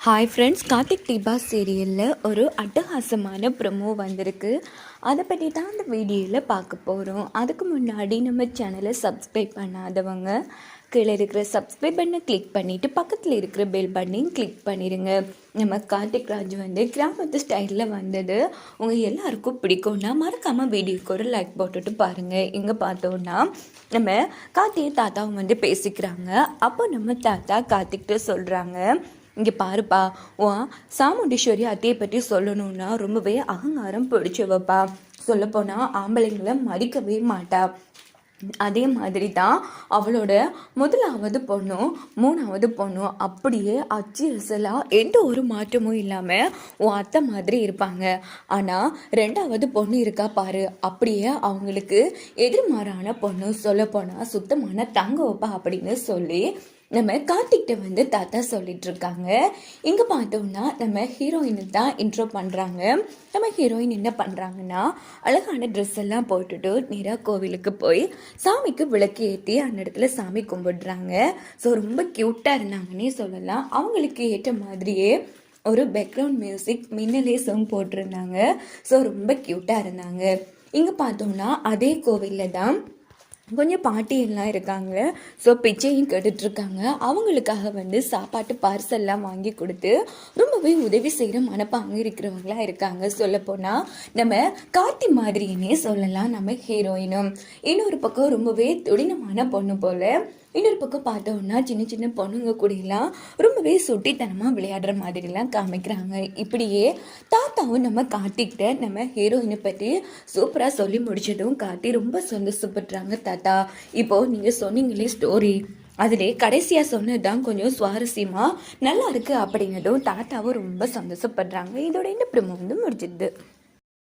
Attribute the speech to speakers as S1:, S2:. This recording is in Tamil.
S1: ஹாய் ஃப்ரெண்ட்ஸ் கார்த்திக் தீபா சீரியலில் ஒரு அட்டகாசமான ப்ரொமோ வந்திருக்கு. அதை பற்றி தான் அந்த வீடியோவில் பார்க்க போகிறோம் அதுக்கு முன்னாடி நம்ம சேனலை சப்ஸ்கிரைப் பண்ணாதவங்க கீழே இருக்கிற சப்ஸ்கிரைப் பண்ணை கிளிக் பண்ணிவிட்டு பக்கத்தில் இருக்கிற பெல் பட்டனையும் கிளிக் பண்ணிடுங்க நம்ம கார்த்திக் ராஜ் வந்து கிராமத்து ஸ்டைலில் வந்தது. உங்கள் எல்லாருக்கும் பிடிக்கும்னா மறக்காமல் வீடியோக்கு ஒரு லைக் போட்டுட்டு பாருங்கள் இங்கே பார்த்தோன்னா நம்ம கார்த்திக் தாத்தாவும் வந்து பேசிக்கிறாங்க. அப்போ நம்ம தாத்தா கார்த்திக்கிட்ட சொல்கிறாங்க இங்கே பாருப்பா உன் சாமுண்டீஸ்வரி அத்தையை பற்றி சொல்லணும்னா ரொம்பவே அகங்காரம் பிடிச்சவப்பா. சொல்லப்போனால் ஆம்பளைங்களை மதிக்கவே மாட்டா. அதே மாதிரி தான் அவளோட முதலாவது பொண்ணும் மூணாவது பொண்ணும் அப்படியே அச்சு அசலாக எந்த ஒரு மாற்றமும் இல்லாமல் உன் அத்தை மாதிரி இருப்பாங்க. ஆனால் ரெண்டாவது பொண்ணு இருக்கா பாரு அப்படியே அவங்களுக்கு எதிர்மாறான பொண்ணு சொல்லப்போனால் சுத்தமான தங்க வைப்பா அப்படின்னு சொல்லி நம்ம கார்த்திக்கிட்ட வந்து தாத்தா சொல்லிட்டு இருக்காங்க இங்கே பார்த்தோம்னா நம்ம ஹீரோயினு தான் இன்ட்ரோ பண்ணுறாங்க நம்ம ஹீரோயின் என்ன பண்ணுறாங்கன்னா அழகான ட்ரெஸ் எல்லாம் போட்டுட்டு நேராக கோவிலுக்கு போய் சாமிக்கு விளக்கு ஏற்றி அந்த இடத்துல சாமி கும்பிடுறாங்க. ஸோ ரொம்ப க்யூட்டாக இருந்தாங்கன்னே சொல்லலாம். அவங்களுக்கு ஏற்ற மாதிரியே ஒரு பேக்ரவுண்ட் மியூசிக் மின்னலே சாங் போட்டிருந்தாங்க. ஸோ ரொம்ப க்யூட்டாக இருந்தாங்க. இங்கே பார்த்தோம்னா அதே கோவிலில் தான் கொஞ்சம் பாட்டியெல்லாம் இருக்காங்க. ஸோ பிச்சையும் கேட்டுட்ருக்காங்க. அவங்களுக்காக வந்து சாப்பாட்டு பார்சல்லாம் வாங்கி கொடுத்து ரொம்பவே உதவி செய்கிற மனப்பாங்க இருக்கிறவங்களா இருக்காங்க. சொல்லப்போனால் நம்ம கார்த்தி மாதிரினே சொல்லலாம் நம்ம ஹீரோயினும். இன்னொரு பக்கம் ரொம்பவே துடினமான பொண்ணு போல் இன்னொரு பக்கம் பார்த்தோம்னா சின்ன சின்ன பொண்ணுங்க கூடலாம் ரொம்பவே சுட்டித்தனமாக விளையாடுற மாதிரிலாம் காமிக்கிறாங்க. இப்படியே தாத்தாவும் நம்ம கார்த்திக்கிட்ட நம்ம ஹீரோயினை பற்றி சூப்பராக சொல்லி முடிச்சதும் காட்டி ரொம்ப சந்தோஷப்படுறாங்க தாத்தா. இப்போது நீங்கள் சொன்னீங்களே ஸ்டோரி அதிலே கடைசியாக சொன்னது தான் கொஞ்சம் சுவாரஸ்யமாக நல்லா இருக்குது அப்படிங்கிறதும் தாத்தாவும் ரொம்ப சந்தோஷப்படுறாங்க. இதோட இந்த ப்ரமோ வந்து முடிஞ்சிடுது.